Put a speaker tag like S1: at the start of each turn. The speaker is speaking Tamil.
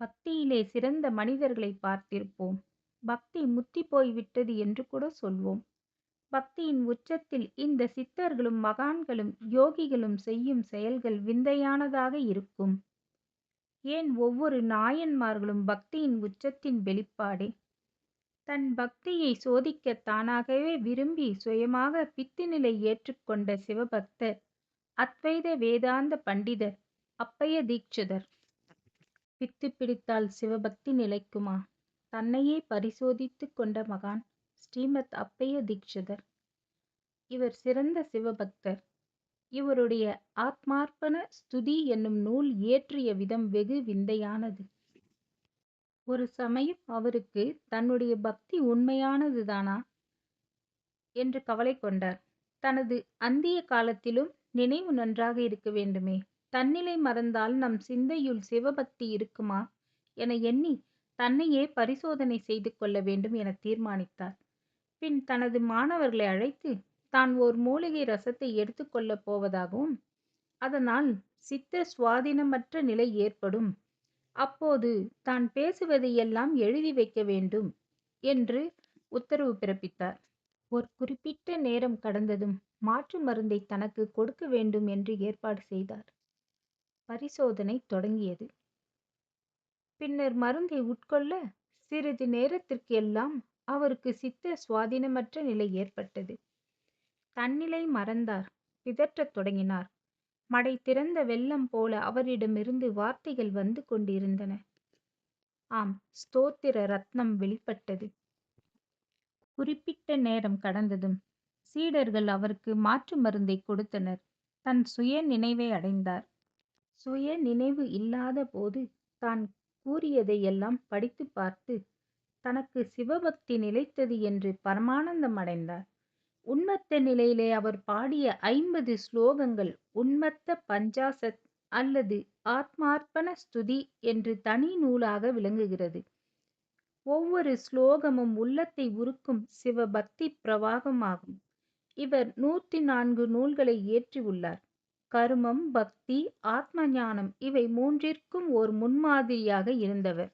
S1: பக்தியிலே சிறந்த மனிதர்களை பார்த்திருப்போம். பக்தி முத்தி போய்விட்டது என்று கூட சொல்வோம். பக்தியின் உச்சத்தில் இந்த சித்தர்களும் மகான்களும் யோகிகளும் செய்யும் செயல்கள் விந்தையானதாக இருக்கும். ஏன் ஒவ்வொரு நாயன்மார்களும் பக்தியின் உச்சத்தின் வெளிப்பாடே? தன் பக்தியை சோதிக்க தானாகவே விரும்பி சுயமாக பித்து நிலை ஏற்றுக்கொண்ட சிவபக்தர் அத்வைத வேதாந்த பண்டிதர் அப்பைய தீட்சிதர். பித்து பிடித்தால் சிவபக்தி நிலைக்குமா? தன்னையே பரிசோதித்து கொண்ட மகான் ஸ்ரீமத் அப்பைய தீட்சிதர். இவர் சிறந்த சிவபக்தர். இவருடைய ஆத்மார்ப்பண ஸ்துதி என்னும் நூல் இயற்றிய விதம் வெகு விந்தையானது. ஒரு சமயம் அவருக்கு தன்னுடைய பக்தி உண்மையானதுதானா? என்று கவலை கொண்டார். தனது அந்திய காலத்திலும் நினைவு நன்றாக இருக்க வேண்டுமே. தன்னிலை மறந்தால் நம் சிந்தையுள் சிவபக்தி இருக்குமா? என எண்ணி தன்னையே பரிசோதனை செய்து கொள்ள வேண்டும் என தீர்மானித்தார். பின் தனது மாணவர்களை அழைத்து தான் ஓர் மூலிகை ரசத்தை எடுத்துக்கொள்ளப் போவதாகவும் அதனால் சித்த சுவாதீனமற்ற நிலை ஏற்படும். அப்போது தான் பேசுவதையெல்லாம் எழுதி வைக்க வேண்டும் என்று உத்தரவு பிறப்பித்தார். ஒரு குறிப்பிட்ட நேரம் கடந்ததும் மாற்று மருந்தை தனக்கு கொடுக்க வேண்டும் என்று ஏற்பாடு செய்தார். பரிசோதனை தொடங்கியது. பின்னர் மருந்தை உட்கொள்ள சிறிது நேரத்திற்கு எல்லாம் அவருக்கு சித்த சுவாதீனமற்ற நிலை ஏற்பட்டது. தன்னிலை மறந்தார் பிதற்றத் தொடங்கினார். மடை திறந்த வெள்ளம் போல அவரிடமிருந்து வார்த்தைகள் வந்து கொண்டிருந்தன. ஆம் ஸ்தோத்திர ரத்னம் வெளிப்பட்டது. குறிப்பிட்ட நேரம் கடந்ததும் சீடர்கள் அவருக்கு மாற்று மருந்தை கொடுத்தனர். தன் சுய நினைவை அடைந்தார். சுய நினைவு இல்லாத போது தான் கூறியதையெல்லாம் படித்து பார்த்து தனக்கு சிவபக்தி நிலைத்தது என்று பரமானந்தம் அடைந்தார். உன்மத்த நிலையிலே அவர் பாடிய ஐம்பது ஸ்லோகங்கள் உன்மத்த பஞ்சாசத் அல்லது ஆத்மார்ப்பண ஸ்துதி என்று தனி நூலாக விளங்குகிறது. ஒவ்வொரு ஸ்லோகமும் உள்ளத்தை உருக்கும் சிவபக்தி பிரவாகமாகும் இவர் நூற்றி நான்கு நூல்களை இயற்றியுள்ளார் கருமம் பக்தி ஆத்ம ஞானம் இவை மூன்றிற்கும் ஓர் முன்மாதிரியாக இருந்தவர்